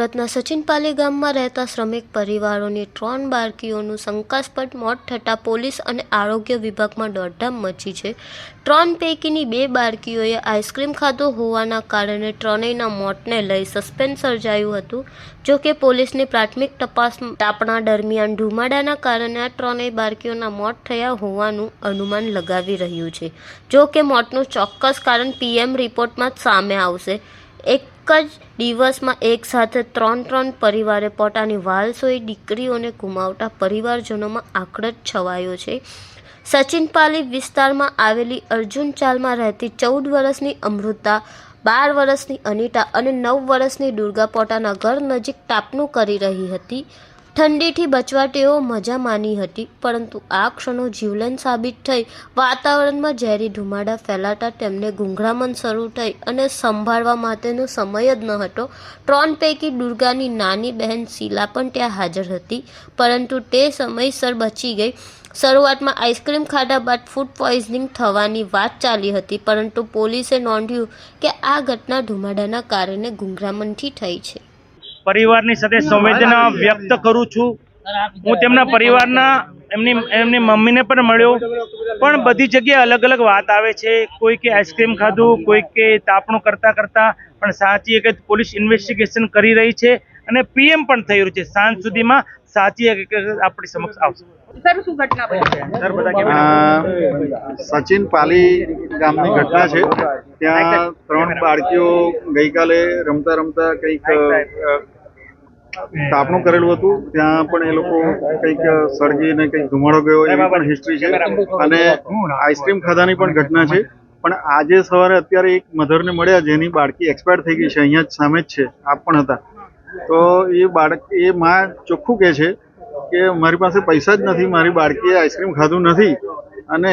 સુરતના સચિનપાલી ગામમાં રહેતા શ્રમિક પરિવારોની ત્રણ બાળકીઓનું શંકાસ્પદ મોત થતાં પોલીસ અને આરોગ્ય વિભાગમાં દોડધામ મચી છે. ત્રણ પૈકીની બે બાળકીઓએ આઈસ્ક્રીમ ખાધો હોવાના કારણે ત્રણેયના મોતને લઈ સસ્પેન્સ સર્જાયું હતું. જો કે પોલીસની પ્રાથમિક તપાસ તાપણા દરમિયાન ધુમાડાના કારણે આ ત્રણેય બાળકીઓના મોત થયા હોવાનું અનુમાન લગાવી રહ્યું છે. જો કે મોતનું ચોક્કસ કારણ પીએમ રિપોર્ટમાં જ સામે આવશે. એક જ દિવસમાં એક સાથે ત્રણ ત્રણ પરિવારે પોતાની વાલસોઈ દીકરીઓને ગુમાવતા પરિવારજનોમાં આક્રોશ છવાયો છે. સચિનપાલી વિસ્તારમાં આવેલી અર્જુન ચાલમાં રહેતી ચૌદ વર્ષની અમૃતા, બાર વર્ષની અનિતા અને નવ વર્ષની દુર્ગા પોતાના ઘર નજીક તાપનું કરી રહી હતી. ઠંડીથી બચવા તેઓ મજા માની હતી, પરંતુ આ ક્ષણો જીવલેણ સાબિત થઈ. વાતાવરણમાં ઝેરી ધુમાડા ફેલાતા તેમને ગુંઘરામણ શરૂ થઈ અને સંભાળવા માટેનો સમય જ ન હતો. ત્રણ પૈકી દુર્ગાની નાની બહેન શીલા પણ ત્યાં હાજર હતી, પરંતુ તે સમયસર બચી ગઈ. શરૂઆતમાં આઈસ્ક્રીમ ખાધા બાદ ફૂડ પોઈઝનિંગ થવાની વાત ચાલી હતી, પરંતુ પોલીસે નોંધ્યું કે આ ઘટના ધુમાડાના કારણે ગુંગળામણથી થઈ છે. પરિવારની સાથે સંવેદના વ્યક્ત કરું છું. હું તેમના પરિવારના એમની એમની મમ્મીને પણ મળ્યો. પણ બધી જગ્યાએ અલગ અલગ વાત આવે છે. કોઈ કે આઈસ્ક્રીમ ખાધું કોઈ કે તાપણું કરતા કરતા. પણ સાચી હકીકત પોલીસ ઇન્વેસ્ટિગેશન કરી રહી છે. અને પીએમ પણ થઈ રહ્યું છે. સાંજ સુધીમાં સાચી હકીકત આપણી સમક્ષ આવશે. સચિન પાલી ગામની ઘટના છે. ત્યાં ત્રણ બાળકીઓ ગઈકાલે રમતા રમતા કંઈક સ્થાપનું કરેલું હતું. ત્યાં પણ એ લોકો કંઈક સળગીને કંઈક ધુમાડો ગયો એવી પણ હિસ્ટ્રી છે. અને આઈસ્ક્રીમ ખાધાની પણ ઘટના છે. પણ આજે સવારે અત્યારે એક મધરને મળ્યા જેની બાળકી એક્સપાયર થઈ ગઈ છે. અહીંયા જ સામે જ છે. આપ પણ હતા. તો એ બાળક એ મા ચોખ્ખું કહે છે કે મારી પાસે પૈસા જ નથી મારી બાળકીએ આઈસ્ક્રીમ ખાધું નથી. અને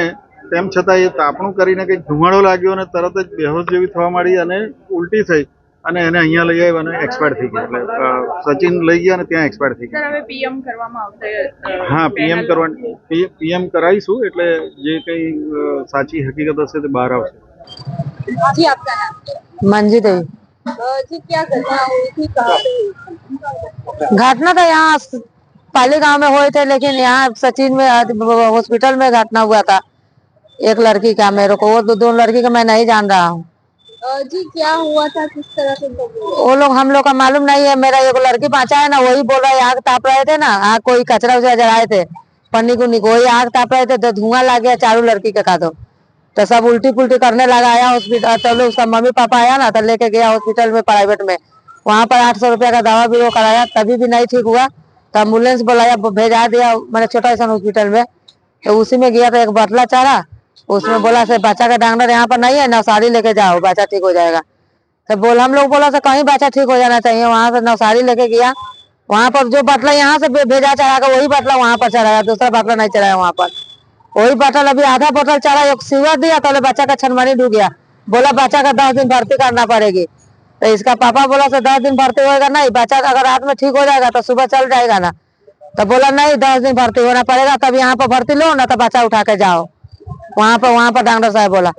તેમ છતાં એ તાપણું કરીને કંઈક ધુમાડો લાગ્યો અને તરત જ બેહોશ જેવી થવા માંડી અને ઉલટી થઈ અને એને અહીંયા લઈ આવ્યા અને એક્સપાયર થઈ ગયા. એટલે સચિન લઈ ગયા અને ત્યાં એક્સપાયર થઈ ગયા. પીએમ કરવામાં હા પીએમ કરવાની પીએમ કરાવીશું એટલે જે કંઈ સાચી હકીકત હશે તે બહાર આવશે. મંજી દેવી जी क्या घटना हुई थी कहाँ पे घटना तो यहाँ पाली गाँव में हुए थे लेकिन यहाँ सचिन में हॉस्पिटल में घटना हुआ था। एक लड़की का मेरे को वो दो, दो लड़की का मैं नहीं जान रहा हूँ। जी क्या हुआ था? किस तरह से लोग वो लोग हम लोग का मालूम नहीं है मेरा एक लड़की पहुँचा है ना वही बोल रहा है आग ताप रहे थे ना आग कोई कचरा उचरा जलाए थे। पन्नी कुन्नी को वही आग ताप रहे थे तो धुआँ लग गया चारों लड़की के का तो तो सब उल्टी पुल्टी करने लगा, आया हॉस्पिटल लोग उसका मम्मी पापा आया ना तो लेके गया हॉस्पिटल में प्राइवेट में। वहाँ पर आठ सौ रुपया का दवा भी वो कराया, तभी भी नहीं ठीक हुआ। तो एंबुलेंस बुलाया, भेजा दिया, मैंने छोटा सा हॉस्पिटल में। तो उसी में गया तो एक बटला चारा, उसमें बोला से बच्चा का डॉक्टर यहाँ पर नहीं है, नवसारी लेके जाओ, बच्चा ठीक हो जाएगा। तो बोल, हम लोग बोला से कहीं बच्चा ठीक हो जाना चाहिए, वहाँ से नवसारी लेके गया। वहाँ पर जो बटला यहाँ से भेजा चढ़ा वही बटला वहाँ पर चढ़ाया, दूसरा बटला नहीं चढ़ाया वहाँ पर। वही बटल अभी आधा बोतल चढ़ा, एक सिवर दिया तो बच्चा का छनमनी डूब गया। बोला, बच्चा का दस दिन भर्ती करना पड़ेगी। तो इसका पापा बोला से दस दिन भर्ती होएगा नहीं, बच्चा अगर रात में ठीक हो जाएगा तो सुबह चल जाएगा ना। तो बोला, नहीं, दस दिन भर्ती होना पड़ेगा, तब यहाँ पर भर्ती लो, ना तो बच्चा उठा के जाओ। वहाँ पर वहाँ पर डॉक्टर साहब बोला।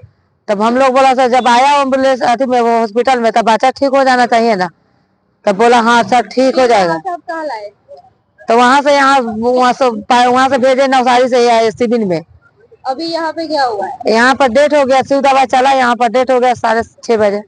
तब हम लोग बोला, सर, जब आया एंबुलेंस, अथी में, वो हॉस्पिटल में, तब बच्चा ठीक हो जाना चाहिए ना? तब बोला हाँ सर, ठीक हो जाएगा। तो वहाँ से यहाँ वहाँ से वहाँ से भेजे नवसारी से यहाँ सिविल में अभी यहाँ पे क्या हुआ है यहाँ पर डेट हो गया शिव दवा चला यहाँ पर डेट हो गया साढ़े छह बजे